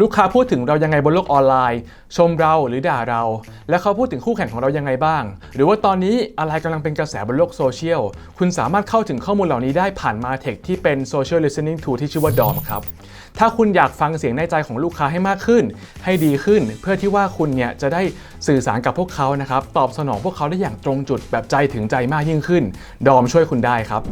ลูกค้าพูดถึงเรายังไงบนโลกออนไลน์ ชมเราหรือด่าเรา และเขาพูดถึงคู่แข่งของเรายังไงบ้าง หรือว่าตอนนี้อะไรกำลังเป็นกระแสบนโลกโซเชียล คุณสามารถเข้าถึงข้อมูลเหล่านี้ได้ผ่าน Martech ที่เป็น Social Listening Tool ที่ชื่อว่า DOM ครับ ถ้าคุณอยากฟังเสียงในใจของลูกค้าให้มากขึ้น ให้ดีขึ้น เพื่อที่ว่าคุณเนี่ยจะได้สื่อสารกับพวกเขานะครับ ตอบสนองพวกเขาได้อย่างตรงจุดแบบใจถึงใจมากยิ่งขึ้นดอมช่วยคุณได้ครับ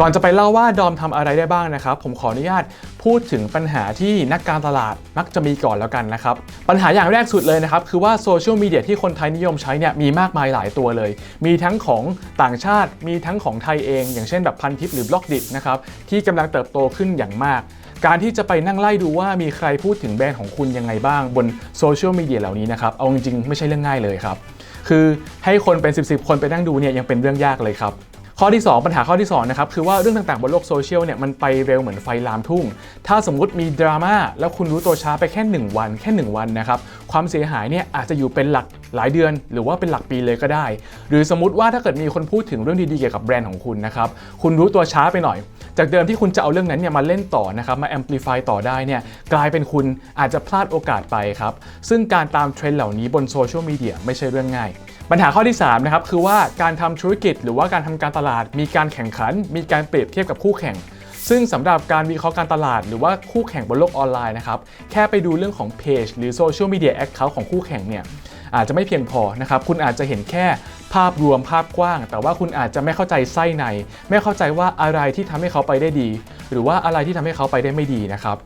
ก่อนจะไปเล่าว่าดอมทำอะไรได้บ้างนะครับ ผมขออนุญาตพูดถึงปัญหาที่นักการตลาดมักจะมีก่อนแล้วกันนะครับ ปัญหาอย่างแรกสุดเลยนะครับ คือว่าโซเชียลมีเดียที่คนไทยนิยมใช้เนี่ยมีมากมายหลายตัวเลย มีทั้งของต่างชาติ มีทั้งของไทยเอง อย่างเช่นแบบพันทิปหรือบล็อกดินะครับที่กำลังเติบโตขึ้นอย่างมาก การที่จะไปนั่งไล่ดูว่ามีใครพูดถึงแบรนด์ของคุณยังไงบ้างบนโซเชียลมีเดียเหล่านี้นะครับเอาจริงๆไม่ใช่เรื่องง่ายเลยครับคือให้คนเป็น 10บๆคนไปนั่งดูเนี่ยยังเป็นเรื่องยากเลยครับ ข้อที่ 2 ปัญหาข้อที่2นะครับคือว่าเรื่องต่างๆบนโลกโซเชียลเนี่ยมันไปเร็วเหมือนไฟลามทุ่ง ถ้าสมมุติมีดราม่าแล้วคุณรู้ตัวช้าไปแค่ 1 วันแค่ 1 วันนะครับความเสียหายเนี่ยอาจจะอยู่เป็นหลักหลายเดือน หรือว่าเป็นหลักปีเลยก็ได้ หรือสมมติว่าถ้าเกิดมีคนพูดถึงเรื่องดีๆเกี่ยวกับแบรนด์ของคุณนะครับคุณรู้ตัวช้าไปหน่อย จากเดิมที่คุณจะเอาเรื่องนั้นเนี่ยมาเล่นต่อนะครับมา amplify ต่อได้เนี่ยกลายเป็นคุณอาจจะพลาดโอกาสไปครับซึ่งการตามเทรนด์เหล่านี้บนโซเชียลมีเดียไม่ใช่เรื่องง่าย ปัญหาข้อที่3นะครับคือว่าการทำธุรกิจหรือว่าการทำการตลาด มีการแข่งขัน มีการเปรียบเทียบกับคู่แข่ง ซึ่งสำหรับการวิเคราะห์การตลาด หรือว่าคู่แข่งบนโลกออนไลน์นะครับแค่ไปดูเรื่องของเพจหรือโซเชียลมีเดียแอคเคาท์ของคู่แข่งเนี่ยอาจจะไม่เพียงพอนะครับ คุณอาจจะเห็นแค่ภาพรวมภาพกว้าง แต่ว่าคุณอาจจะไม่เข้าใจไส้ใน ไม่เข้าใจว่าอะไรที่ทำให้เขาไปได้ดี หรือว่าอะไรที่ทำให้เขาไปได้ไม่ดีนะครับ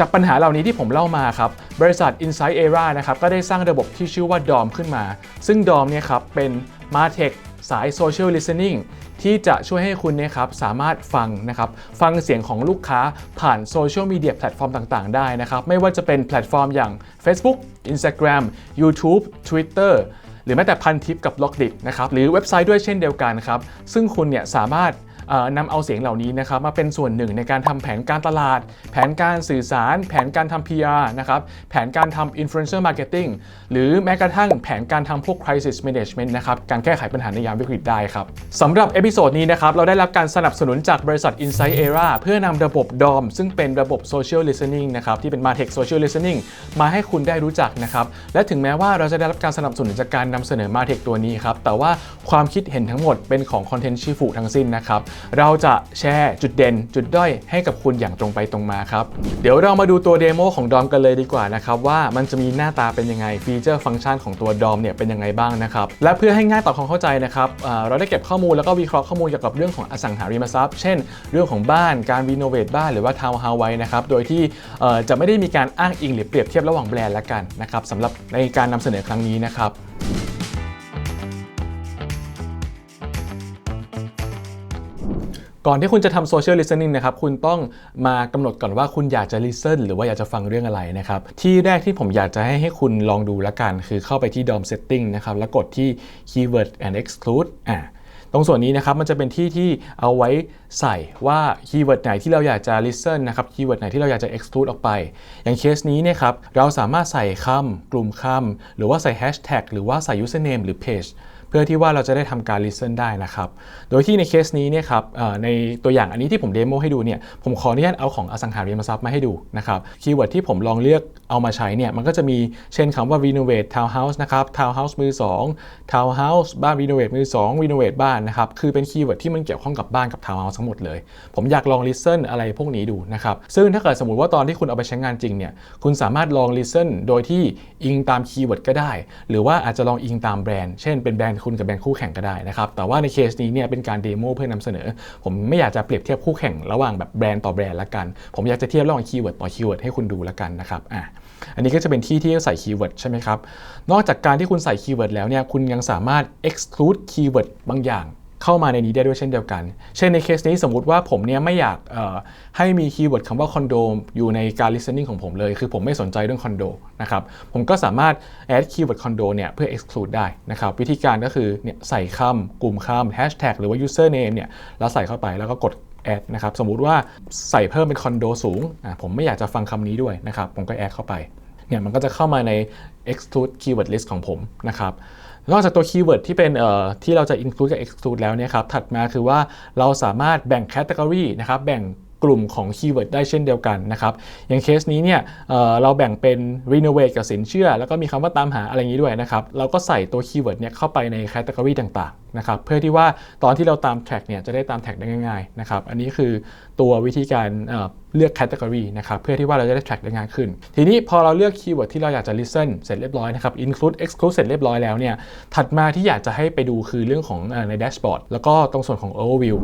จากปัญหาเหล่านี้ที่ผมเล่ามาครับ บริษัท Insight Era นะครับก็ได้สร้างระบบที่ชื่อว่า DOM ขึ้นมา ซึ่ง DOM เนี่ยครับเป็น Martech สาย Social Listening ที่จะช่วยให้คุณเนี่ยครับสามารถฟังนะครับฟังเสียงของลูกค้าผ่านโซเชียลมีเดียแพลตฟอร์มต่างๆ ได้นะครับไม่ว่าจะเป็นแพลตฟอร์มอย่าง Facebook Instagram YouTube Twitter หรือแม้แต่พันทิปกับบล็อกดินะครับหรือเว็บไซต์ด้วยเช่นเดียวกันครับซึ่งคุณเนี่ยสามารถ นำเอาเสียงเหล่านี้นะครับมาเป็นส่วนหนึ่งในการทำแผนการตลาด แผนการสื่อสาร แผนการทำ PR นะครับแผนการทำ influencer marketing หรือแม้กระทั่งแผนการทำพวก crisis management นะครับการแก้ไขปัญหาในยามวิกฤตได้ครับสำหรับเอพิโซดนี้นะครับเราได้รับการสนับสนุนจากบริษัท Insight Era เพื่อนำระบบ DOM ซึ่งเป็นระบบ social listening นะครับที่เป็น Martech social listening มาให้คุณได้รู้จักนะครับและถึงแม้ว่าเราจะได้รับการสนับสนุนจากการนำเสนอ Martech ตัวนี้ครับแต่ว่าความคิดเห็นทั้งหมดเป็นของคอนเทนต์ชิฟูทั้งสิ้นนะครับเราจะแชร์จุดเด่น จุดด้อยให้กับคุณอย่างตรงไปตรงมาครับ เดี๋ยวเรามาดูตัวเดโมของดอมกันเลยดีกว่านะครับว่ามันจะมีหน้าตาเป็นยังไงฟีเจอร์ฟังก์ชันของตัวดอมเนี่ยเป็นยังไงบ้างนะครับและเพื่อให้ง่ายต่อความเข้าใจนะครับเราได้เก็บข้อมูลแล้วก็วิเคราะห์ข้อมูลเกี่ยวกับเรื่องของอสังหาริมทรัพย์ เช่น เรื่องของบ้านการรีโนเวทบ้านหรือว่าทาวน์เฮาส์ไว้นะครับโดยที่จะไม่ได้มีการอ้างอิงหรือเปรียบเทียบระหว่างแบรนด์ละกันนะครับสำหรับในการนำเสนอครั้งนี้นะครับ ก่อนที่คุณจะทำ social listening นะครับคุณต้องมากำหนดก่อนว่าคุณอยากจะ listen หรือว่าอยากจะฟังเรื่องอะไรนะครับที่แรกที่ผมอยากจะให้ให้คุณลองดูละกัน คือเข้าไปที่ DOM setting นะครับแล้วกดที่ keyword and exclude อ่าตรงส่วนนี้นะครับมันจะเป็นที่ที่เอาไว้ใส่ว่าคีย์เวิร์ดไหนที่เราอยากจะ listen นะครับคีย์เวิร์ดไหนที่เราอยากจะ exclude ออกไป อย่างเคสนี้เนี่ยครับเราสามารถใส่คำกลุ่มคำหรือว่าใส่ hashtag หรือว่าใส่ username หรือ page เพื่อที่ว่าเราจะได้ทำการ listen ได้นะครับ โดยที่ในเคสนี้เนี่ยครับในตัวอย่างอันนี้ที่ผมเดโมให้ดูเนี่ยผมขออนุญาตเอาของอสังหาริมทรัพย์มาให้ดูนะครับคีย์เวิร์ดที่ผมลองเลือกเอามาใช้เนี่ยมันก็จะมีเช่นคำว่า renovate townhouse นะครับ townhouse มือ2 townhouse บ้าน renovate มือ2 renovate บ้านนะครับคือเป็นคีย์เวิร์ดที่มันเกี่ยวข้องกับบ้านกับ townhouse ทั้งหมดเลย ผมอยากลอง listen อะไรพวกนี้ดูนะครับซึ่งถ้าเกิดสมมติว่าตอนที่คุณเอาไปใช้งานจริงเนี่ยคุณสามารถลอง listen โดยที่อิงตามคีย์เวิร์ดก็ได้ หรือว่าอาจจะลองอิงตามแบรนด์เช่นเป็นแบรนด์คุณกับแบรนด์คู่แข่งก็ได้นะครับ แต่ว่าในเคสนี้เนี่ยเป็นการเดโมเพื่อนำเสนอ ผมไม่อยากจะเปรียบเทียบคู่แข่งระหว่างแบบแบรนด์ต่อแบรนด์ละกัน ผมอยากจะเทียบระหว่างคีย์เวิร์ดต่อคีย์เวิร์ดให้คุณดูละกันนะครับอะอันนี้ก็จะเป็นที่ที่ใส่คีย์เวิร์ดใช่ไหมครับ นอกจากการที่คุณใส่คีย์เวิร์ดแล้วเนี่ยคุณยังสามารถ exclude คีย์เวิร์ดบางอย่าง เข้ามาในนี้ได้ด้วยเช่นเดียวกัน เช่นในเคสนี้สมมุติว่าผมเนี่ยไม่อยากให้มีคีย์เวิร์ดคำว่าคอนโดอยู่ในการ listening ของผมเลย คือผมไม่สนใจเรื่องคอนโดนะครับผมก็สามารถ add คีย์เวิร์ดคอนโดเนี่ยเพื่อ exclude ได้นะครับวิธีการก็คือเนี่ยใส่คำกลุ่มคำ hashtag หรือว่า username เนี่ยแล้วใส่เข้าไปแล้วก็กด add นะครับสมมุติว่าใส่เพิ่มเป็นคอนโดสูงผมไม่อยากจะฟังคำนี้ด้วยนะครับผมก็ add เข้าไปเนี่ยมันก็จะเข้ามาใน exclude keyword list ของผมนะครับ นอกจากตัวคีย์เวิร์ดที่เป็นเอ่อที่เราจะ include กับ exclude แล้วเนี่ยครับถัดมาคือว่าเราสามารถแบ่ง category นะครับแบ่ง กลุ่มของคีย์เวิร์ดได้เช่นเดียวกันนะครับ อย่างเคสนี้เนี่ยเเราแบ่งเป็น renovate กับสินเชื่อ แล้วก็มีคำว่าตามหาอะไรอย่างนี้ด้วยนะครับ เราก็ใส่ตัวคีย์เวิร์ดเนี่ยเข้าไปใน category ต่างๆนะครับ เพื่อที่ว่าตอนที่เราตาม track เนี่ยจะได้ตาม track ได้ง่ายๆนะครับ อันนี้คือตัววิธีการเเลือก category นะครับ เพื่อที่ว่าเราจะได้ track ได้ง่ายขึ้น ทีนี้พอเราเลือกคีย์เวิร์ดที่เราอยากจะ listen เสร็จเรียบร้อยนะครับ include exclude เสร็จเรียบร้อยแล้วเนี่ย ถัดมาที่อยากจะให้ไปดูคือเรื่องของใน dashboard แล้วก็ตรงส่วนของ overview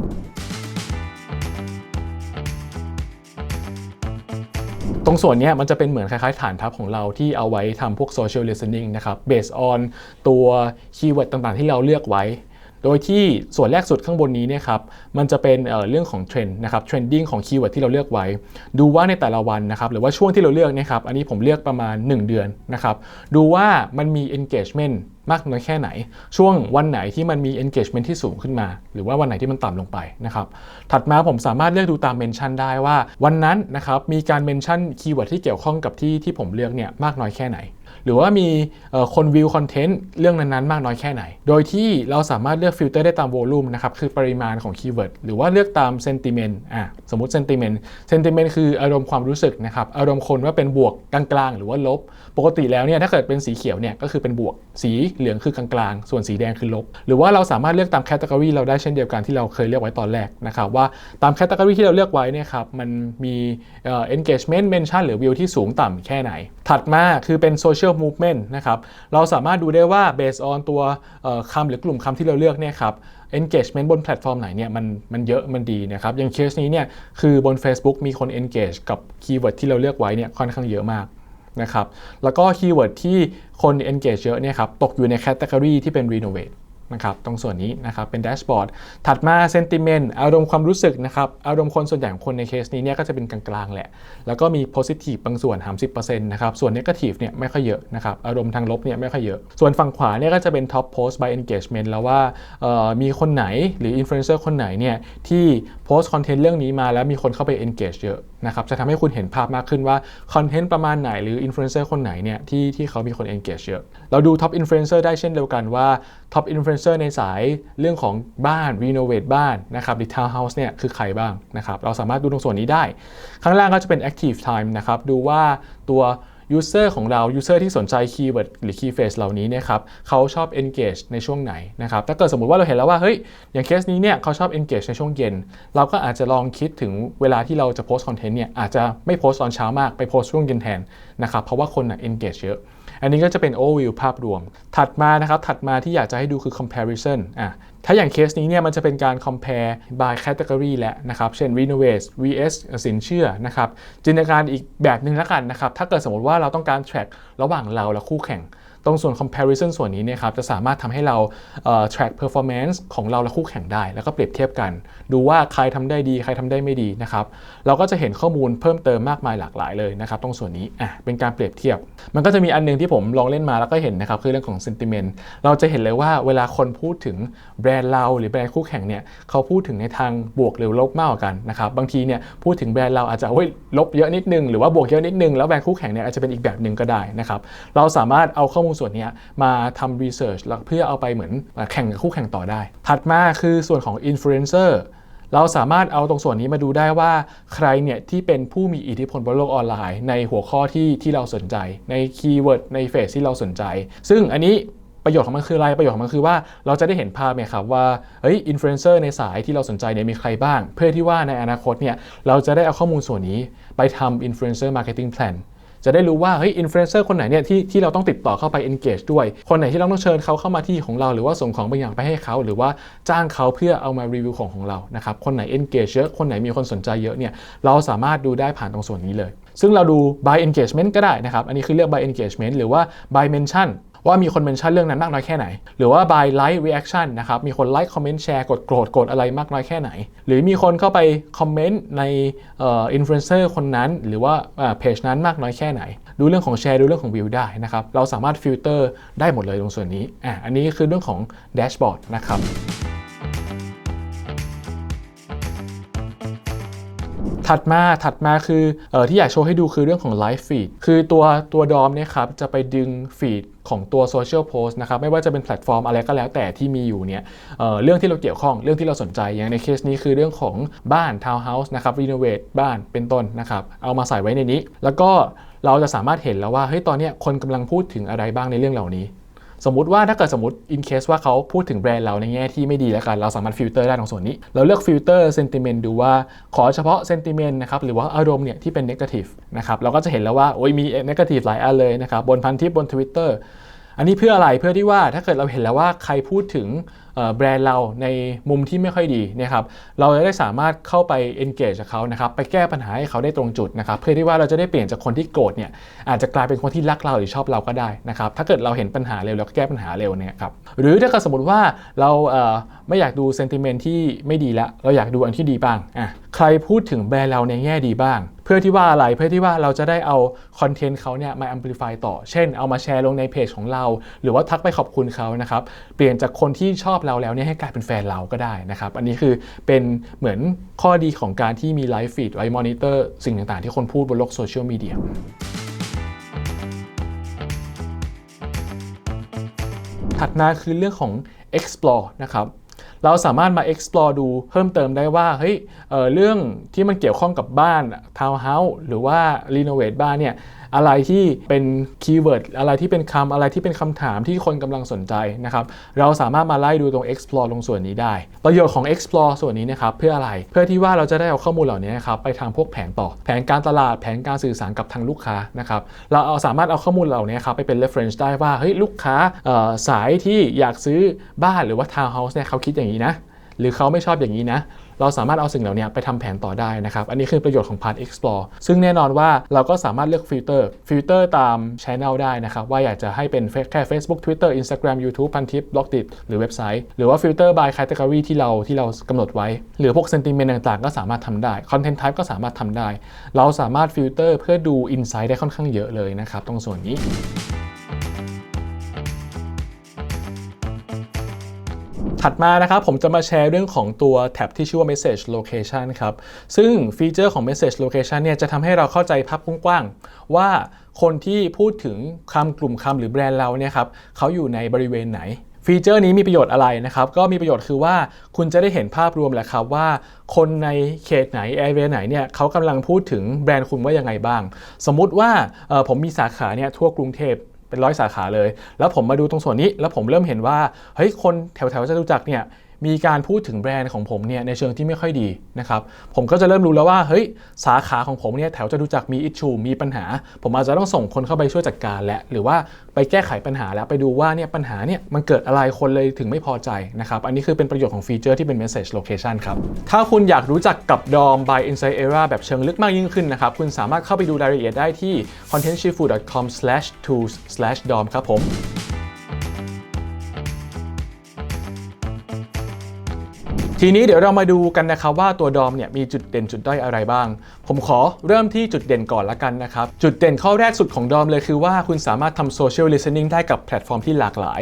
ตรงส่วนนี้มันจะเป็นเหมือนคล้ายๆ ฐานทัพของเราที่เอาไว้ทำพวก social listening นะครับ based on ตัวคีย์เวิร์ดต่างๆ ที่เราเลือกไว้ โดยที่ส่วนแรกสุดข้างบนนี้เนี่ยครับมันจะเป็นเเรื่องของเทรนด์นะครับ trending ของคีย์เวิร์ดที่เราเลือกไว้ ดูว่าในแต่ละวันนะครับหรือว่าช่วงที่เราเลือกเนะครับอันนี้ผมเลือกประมาณ 1 เดือนนะครับดูว่ามันมี engagement มากน้อยแค่ไหน ช่วงวันไหนที่มันมี engagement ที่สูงขึ้นมา หรือว่าวันไหนที่มันต่ำลงไปนะครับถัดมาผมสามารถเลือกดูตาม mention ได้ว่า วันนั้นนะครับมีการ mention คีย์เวิร์ดที่เกี่ยวข้องกับที่ที่ผมเลือกเนี่ยมากน้อยแค่ไหน หรือว่ามีคนวิวคอนเทนต์เรื่องนั้นๆ มากน้อยแค่ไหน โดยที่เราสามารถเลือกฟิลเตอร์ได้ตามโวลูมนะครับคือปริมาณของคีย์เวิร์ดหรือว่าเลือกตามเซนติเมนต์อะสมมติเซนติเมนต์เซนติเมนต์คืออารมณ์ความรู้สึกนะครับอารมณ์คนว่าเป็นบวกกลางๆ หรือว่าลบ ปกติแล้วเนี่ยถ้าเกิดเป็นสีเขียวเนี่ยก็คือเป็นบวก สีเหลืองคือกลางๆ ส่วนสีแดงคือลบ หรือว่าเราสามารถเลือกตามแคตตากรีเราได้เช่นเดียวกันที่เราเคยเลือกไว้ตอนแรกนะครับว่าตามแคตตากรีที่เราเลือกไว้เนี่ยครับมันมีเอ่อ engagement mention หรือ view ที่สูงต่ำแค่ไหน ถัดมาคือเป็น social movement นะครับเราสามารถดูได้ว่า based on ตัวคำหรือกลุ่มคำที่เราเลือกเนี่ยครับ engagement บนแพลตฟอร์มไหนเนี่ยมันมันเยอะมันดีนะครับอย่างเคสนี้เนี่ยคือบน Facebook มีคน engage กับคีย์เวิร์ดที่เราเลือกไว้เนี่ยค่อนข้างเยอะมากนะครับแล้วก็คีย์เวิร์ดที่คน engage เยอะเนี่ยครับตกอยู่ในแคตตา o r y ที่เป็น renovate นะครับตรงส่วนนี้นะครับเป็นแดชบอร์ดถัดมาเซนติเมนต์อารมณ์ความรู้สึกนะครับอารมณ์คนส่วนใหญ่ของคนในเคสนี้เนี่ยก็จะเป็นกลางๆแหละ แล้วก็มีโพซิทีฟบางส่วน 30%นะครับส่วนเนกาทีฟเนี่ยไม่ค่อยเยอะนะครับอารมณ์ทางลบเนี่ยไม่ค่อยเยอะ ส่วนฝั่งขวาเนี่ยก็จะเป็นท็อปโพสต์ by engagement แล้วว่ามีคนไหนหรืออินฟลูเอนเซอร์คนไหนเนี่ยที่โพสต์คอนเทนต์เรื่องนี้มาแล้วมีคนเข้าไป engage เยอะนะครับจะทำให้คุณเห็นภาพมากขึ้นว่าคอนเทนต์ประมาณไหนหรือ influencer คนไหนเนี่ยที่ที่เขามีคน engage เยอะ เราดู top influencer ได้เช่นเดียวกันว่า top influencer ในสายเรื่องของบ้าน renovate บ้านนะครับหรือ townhouse เนี่ยคือใครบ้างนะครับเราสามารถดูตรงส่วนนี้ได้ ข้างล่างก็จะเป็น active time นะครับดูว่าตัว user ของเรา user ที่สนใจ keyword หรือ key phrase เหล่านี้เนี่ยครับเขาชอบ engage ในช่วงไหนนะครับถ้าเกิดสมมติว่าเราเห็นแล้วว่าเฮ้ยอย่างเคสนี้เนี่ยเขาชอบ engage ในช่วงเย็น เราก็อาจจะลองคิดถึงเวลาที่เราจะโพสต์ content เนี่ยอาจจะไม่โพสต์ตอนเช้ามากไปโพสต์ช่วงเย็นแทนนะครับเพราะว่าคนน่ะ engage เยอะอันนี้ก็จะเป็น overview ภาพรวม ถัดมานะครับถัดมาที่อยากจะให้ดูคือ comparison อะ ถ้าอย่างเคสนี้เนี่ยมันจะเป็นการ compare by category และนะครับ เช่น renovate vs สินเชื่อนะครับจินตนาการอีกแบบหนึ่งแล้วกันนะครับ ถ้าเกิดสมมติว่าเราต้องการ track ระหว่างเราและคู่แข่ง ตรงส่วน comparison ส่วนนี้เนี่ยครับจะสามารถทำให้เราเ track performance ของเราและคู่แข่งได้ แล้วก็เปรียบเทียบกัน ดูว่าใครทำได้ดี ใครทำได้ไม่ดีนะครับเราก็จะเห็นข้อมูลเพิ่มเติมมากมายหลากหลายเลยนะครับตรงส่วนนี้อะเป็นการเปรียบเทียบ มันก็จะมีอันหนึงที่ผมลองเล่นมาแล้วก็เห็นนะครับคือเรื่องของ sentiment เราจะเห็นเลยว่าเวลาคนพูดถึงแบรนด์เราหรือแบรนด์คู่แข่งเนี่ยเขาพูดถึงในทางบวกหรือลบมากกว่ากันนะครับบางทีเนี่ยพูดถึงแบรนด์เราอาจจะเว้ยลบเยอะนิดนึงหรือว่าบวกเยอะนิดนึงแล้วแบรนด์คู่แข่งเนี่ยอาจจะเป็นอีกแบบหนึ่งก็ได้นะครับเราสามารถเอาข้อมูลส่วนนี้มาทำ research แล้วเพื่อเอาไปเหมือนแข่งกับคู่แข่งต่อได้ ถัดมาคือส่วนของ influencer เราสามารถเอาตรงส่วนนี้มาดูได้ว่าใครเนี่ยที่เป็นผู้มีอิทธิพลบนโลกออนไลน์ ในหัวข้อที่ที่เราสนใจ ในคีย์เวิร์ดในเฟสที่เราสนใจ ซึ่งอันนี้ประโยชน์ของมันคืออะไร ประโยชน์ของมันคือว่าเราจะได้เห็นภาพเนี่ยครับว่าเฮ้ยอินฟลูเอนเซอร์ในสายที่เราสนใจเนี่ยมีใครบ้าง เพื่อที่ว่าในอนาคตเนี่ยเราจะได้เอาข้อมูลส่วนนี้ไปทำอินฟลูเอนเซอร์มาร์เก็ตติ้งแพลน จะได้รู้ว่าเฮ้ยอินฟลูเอนเซอร์คนไหนเนี่ยที่ที่เราต้องติดต่อเข้าไป engage ด้วย คนไหนที่เราต้องเชิญเขาเข้ามาที่ของเราหรือว่าส่งของบางอย่างไปให้เขา หรือว่าจ้างเขาเพื่อเอามารีวิวของของเรานะครับคนไหน engage เยอะคนไหนมีคนสนใจเยอะเนี่ยเราสามารถดูได้ผ่านตรงส่วนนี้เลยซึ่งเราดู by engagement ก็ได้นะครับ อันนี้คือเรียก by engagement หรือว่า by mention ว่ามีคนเมนชั่นเรื่องนั้นมากน้อยแค่ไหน หรือว่า by like reaction นะครับ มีคน like comment share กดโกรธกดอะไรมากน้อยแค่ไหน หรือมีคนเข้าไปคอมเมนต์ในเอ่อ influencer คนนั้น หรือว่าเพจนั้นมากน้อยแค่ไหน ดูเรื่องของแชร์ดูเรื่องของวิวได้นะครับ เราสามารถฟิลเตอร์ได้หมดเลยตรงส่วนนี้อะอันนี้คือเรื่องของแดชบอร์ดนะครับ ถัดมาถัดมาคือเออที่อยากโชว์ให้ดูคือเรื่องของ Live Feed คือตัวตัวดอมเนี่ยครับจะไปดึงฟีดของตัวโซเชียลโพสต์นะครับไม่ว่าจะเป็นแพลตฟอร์มอะไรก็แล้วแต่ที่มีอยู่เนี่ยเออเรื่องที่เราเกี่ยวข้องเรื่องที่เราสนใจอย่างในเคสนี้คือเรื่องของบ้านทาวน์เฮาส์นะครับรีโนเวทบ้านเป็นต้นนะครับเอามาใส่ไว้ในนี้ แล้วก็เราจะสามารถเห็นแล้วว่าเฮ้ยตอนนี้คนกำลังพูดถึงอะไรบ้างในเรื่องเหล่านี้ สมมติว่าถ้าเกิดสมมติ in case ว่าเขาพูดถึงแบรนด์เราในแง่ที่ไม่ดีแล้วกัน เราสามารถฟิลเตอร์ได้ตรงส่วนนี้ เราเลือกฟิลเตอร์เซนติเมนต์ดูว่าขอเฉพาะเซนติเมนต์นะครับหรือว่าอารมณ์เนี่ยที่เป็น negative นะครับเราก็จะเห็นแล้วว่าโอ้ยมี negative หลายอันเลยนะครับบนพันทิปบน Twitter อันนี้เพื่ออะไรเพื่อที่ว่าถ้าเกิดเราเห็นแล้วว่าใครพูดถึง แบรนด์เราในมุมที่ไม่ค่อยดีนะครับเราจะได้สามารถเข้าไป engage กับเขานะครับไปแก้ปัญหาให้เขาได้ตรงจุดนะครับเพื่อที่ว่าเราจะได้เปลี่ยนจากคนที่โกรธเนี่ยอาจจะกลายเป็นคนที่รักเราหรือชอบเราก็ได้นะครับถ้าเกิดเราเห็นปัญหาเร็วเราก็แก้ปัญหาเร็วเนี่ยครับหรือถ้าเกิดสมมติว่าเราไม่อยากดู sentiment ที่ไม่ดีแล้วเราอยากดูอันที่ดีบ้างอะใครพูดถึงแบรนด์เราในแง่ดีบ้างเพื่อที่ว่าอะไรเพื่อที่ว่าเราจะได้เอาคอนเทนต์เขาเนี่ยมา amplify ต่อ เช่นเอามาแชร์ลงในเพจของเรา หรือว่าทักไปขอบคุณเขานะครับ เปลี่ยนจากคนที่ชอบเราแล้วเนี่ยให้กลายเป็นแฟนเราก็ได้นะครับ อันนี้คือเป็นเหมือนข้อดีของการที่มีไลฟ์ฟีดไว้มอนิเตอร์สิ่งต่างๆ ที่คนพูดบนโลกโซเชียลมีเดียถัดมาคือเรื่องของ explore นะครับเราสามารถมา explore ดูเพิ่มเติมได้ว่าเฮ้ยเเรื่องที่มันเกี่ยวข้องกับบ้านทาวน์เฮาส์หรือว่า renovate บ้านเนี่ย อะไรที่เป็นคีย์เวิร์ดอะไรที่เป็นคำอะไรที่เป็นคำถามที่คนกำลังสนใจนะครับเราสามารถมาไล่ดูตรง explore ตรงส่วนนี้ได้ ประโยชน์ของ explore ส่วนนี้นะครับเพื่ออะไรเพื่อที่ว่าเราจะได้เอาข้อมูลเหล่านี้นะครับไปทางพวกแผนต่อ แผนการตลาดแผนการสื่อสารกับทางลูกค้านะครับเราเอาสามารถเอาข้อมูลเหล่านี้ครับไปเป็น reference ได้ว่าเฮ้ยลูกค้าสายที่อยากซื้อบ้านหรือว่า town house เนี่ยเขาคิดอย่างนี้นะ หรือเขาไม่ชอบอย่างนี้นะ เราสามารถเอาสิ่งเหล่านี้ไปทำแผนต่อได้นะครับ อันนี้คือประโยชน์ของ Part Explore ซึ่งแน่นอนว่าเราก็สามารถเลือกฟิลเตอร์ฟิลเตอร์ตาม Channel ได้นะครับ ว่าอยากจะให้เป็นแค่ Facebook Twitter Instagram YouTube พันทิป b l o g d i t หรือเว็บไซต์ หรือว่าฟิลเตอร์ by category ที่เราที่เรากำหนดไว้ หรือพวก sentiment ต่างๆ ก็สามารถทำได้ Content type ก็สามารถทำได้ เราสามารถฟิลเตอร์เพื่อดู insight ได้ค่อนข้างเยอะเลยนะครับตรงส่วนนี้ ถัดมานะครับผมจะมาแชร์เรื่องของตัวแท็บที่ชื่อว่า message location ครับ ซึ่งฟีเจอร์ของ message location เนี่ยจะทำให้เราเข้าใจภาพกว้างๆ ว่าคนที่พูดถึงคำกลุ่มคำหรือแบรนด์เราเนี่ยครับเขาอยู่ในบริเวณไหนฟีเจอร์นี้มีประโยชน์อะไรนะครับ ก็มีประโยชน์คือว่าคุณจะได้เห็นภาพรวมแหละครับว่า คนในเขตไหนแอเรียไหนเนี่ยเขากำลังพูดถึงแบรนด์คุณว่ายังไงบ้าง สมมุติว่าผมมีสาขาเนี่ยทั่วกรุงเทพ เป็นร้อยสาขาเลย แล้วผมมาดูตรงส่วนนี้ แล้วผมเริ่มเห็นว่าเฮ้ยคนแถวแถวๆจตุจักรเนี่ย มีการพูดถึงแบรนด์ของผมเนี่ยในเชิงที่ไม่ค่อยดีนะครับผมก็จะเริ่มรู้แล้วว่าเฮ้ยสาขาของผมเนี่ยแถวจตุจักมีอิชชูมีปัญหา ผมอาจจะต้องส่งคนเข้าไปช่วยจัดการและหรือว่าไปแก้ไขปัญหาแล้วไปดูว่าเนี่ยปัญหาเนี่ยมันเกิดอะไรคนเลยถึงไม่พอใจนะครับอันนี้คือเป็นประโยชน์ของฟีเจอร์ที่เป็น message location ครับถ้าคุณอยากรู้จักกับ DOM by Insight Era แบบเชิงลึกมากยิ่งขึ้นนะครับคุณสามารถเข้าไปดูรายละเอียดได้ที่ contentshifu.com/tools/dom ครับผม ทีนี้เดี๋ยวเรามาดูกันนะครับว่าตัวดอมเนี่ยมีจุดเด่นจุดด้อยอะไรบ้าง ผมขอเริ่มที่จุดเด่นก่อนละกันนะครับ จุดเด่นข้อแรกสุดของดอมเลยคือว่าคุณสามารถทำโซเชียลลิสติ้งได้กับแพลตฟอร์มที่หลากหลาย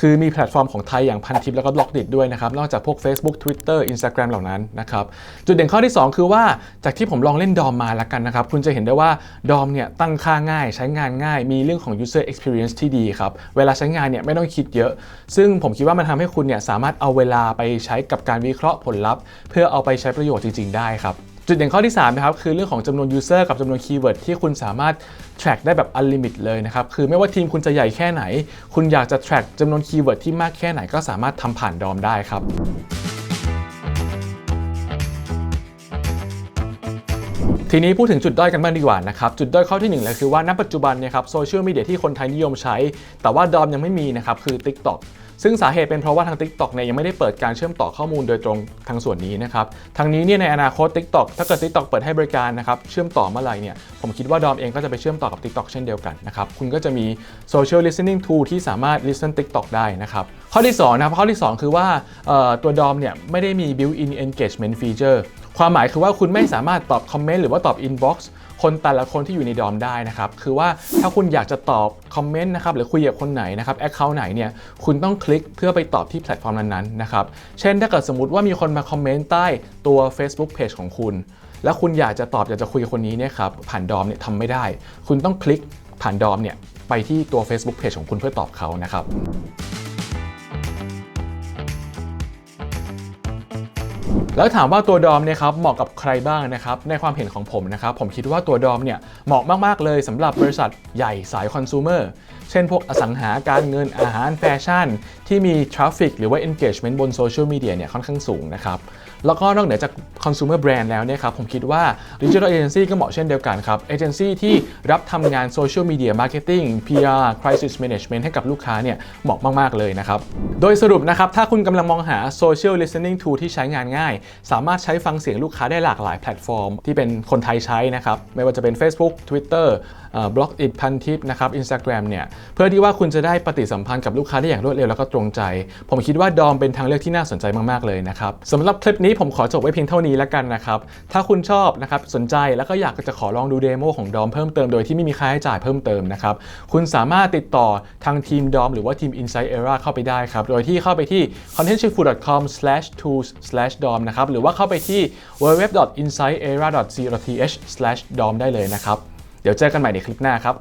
คือมีแพลตฟอร์มของไทยอย่างพันทิปแล้วก็บล็อกดิด้วยนะครับ นอกจากพวก Facebook Twitter Instagram เหล่านั้นนะครับ จุดเด่นข้อที่ 2 คือว่าจากที่ผมลองเล่นดอมมาละกันนะครับ คุณจะเห็นได้ว่าดอมเนี่ยตั้งค่าง่าย ใช้งานง่าย มีเรื่องของ user experience ที่ดีครับ เวลาใช้งานเนี่ยไม่ต้องคิดเยอะ ซึ่งผมคิดว่ามันทำให้คุณเนี่ยสามารถเอาเวลาไปใช้กับการวิเคราะห์ผลลัพธ์ เพื่อเอาไปใช้ประโยชน์จริง ๆ ได้ครับ จุดเด่นข้อที่3นะครับคือเรื่องของจำนวน user กับจำนวน keyword ที่คุณสามารถ track ได้แบบ unlimit เลยนะครับ คือไม่ว่าทีมคุณจะใหญ่แค่ไหน คุณอยากจะ track จำนวน keyword ที่มากแค่ไหนก็สามารถทำผ่านดอมได้ครับทีนี้พูดถึงจุดด้อยกันบ้างดีกว่านะครับ จุดด้อยข้อที่1เลยคือว่าณปัจจุบันเนี่ยครับโซเชียลมีเดียที่คนไทยนิยมใช้ แต่ว่าดอมยังไม่มีนะครับคือ TikTok ซึ่งสาเหตุเป็นเพราะว่าทาง TikTok เนี่ยยังไม่ได้เปิดการเชื่อมต่อข้อมูลโดยตรงทางส่วนนี้นะครับทางนี้เนี่ยในอนาคต TikTok ถ้าเกิด TikTok เปิดให้บริการนะครับเชื่อมต่อเมื่อไหร่เนี่ยผมคิดว่าดอมเองก็จะไปเชื่อมต่อกับ TikTok เช่นเดียวกันนะครับคุณก็จะมี Social Listening Tool ที่สามารถ listen TikTok ได้นะครับข้อที่สองนะครับข้อที่ 2 คือว่าตัวดอมเนี่ยไม่ได้มี built-in engagement feature ความหมายคือว่าคุณไม่สามารถตอบคอมเมนต์หรือว่าตอบ inbox คนแต่ละคนที่อยู่ในดอมได้นะครับคือว่าถ้าคุณอยากจะตอบคอมเมนต์นะครับหรือคุยกับคนไหนนะครับแอคเคาท์ไหนเนี่ยคุณต้องคลิกเพื่อไปตอบที่แพลตฟอร์มนั้นๆนะครับเช่นถ้าเกิดสมมติว่ามีคนมาคอมเมนต์ใต้ตัว Facebook Page ของคุณ แล้วคุณอยากจะตอบอยากจะคุยกับคนนี้เนี่ยครับผ่านดอมเนี่ยทำไม่ได้ คุณต้องคลิกผ่านดอมเนี่ยไปที่ตัว Facebook Page ของคุณเพื่อตอบเขานะครับ แล้วถามว่าตัวดอมเนี่ยครับเหมาะกับใครบ้างนะครับในความเห็นของผมนะครับผมคิดว่าตัวดอมเนี่ยเหมาะมาก ๆ เลยสำหรับบริษัทใหญ่สายคอน sumer เช่นพวกอสังหาการเงินอาหารแฟชั่น ที่มีทราฟฟิกหรือว่า engagement บนโซเชียลมีเดียเนี่ยค่อนข้างสูงนะครับ แล้วก็นอกเหนือจาก consumer brand แล้วเนี่ยครับผมคิดว่า digital agency ก็เหมาะเช่นเดียวกันครับเอเจนซี่ที่รับทำงาน social media marketing PR crisis management ให้กับลูกค้าเนี่ยเหมาะมาก ๆ เลยนะครับ โดยสรุปนะครับถ้าคุณกำลังมองหา social listening tool ที่ใช้งานง่าย สามารถใช้ฟังเสียงลูกค้าได้หลากหลายแพลตฟอร์ม ที่เป็นคนไทยใช้นะครับไม่ว่าจะเป็น Facebook Twitter บล็อกอิดพันทิปนะครับ Instagram เนี่ยเพื่อที่ว่าคุณจะได้ปฏิสัมพันธ์กับลูกค้าได้อย่างรวดเร็วแล้วก็ตรงใจ ผมคิดว่าดอมเป็นทางเลือกที่น่าสนใจมาก ๆ เลยนะครับสำหรับคลิปนี้ผมขอจบไว้เพียงเท่านี้แล้วกันนะครับถ้าคุณชอบนะครับสนใจแล้วก็อยากจะขอลองดูเดโมของดอมเพิ่มเติมโดยที่ไม่มีค่าใช้จ่ายเพิ่มเติมนะครับคุณสามารถติดต่อทางทีมดอมหรือว่าทีม Insight Era เข้าไปได้ครับโดยที่เข้าไปที่ contentshipful.com/tools/dom นะครับหรือว่าเข้าไปที่ www.insightera.co.th/dom ได้เลยนะครับ เดี๋ยวเจอกันใหม่ในคลิปหน้าครับ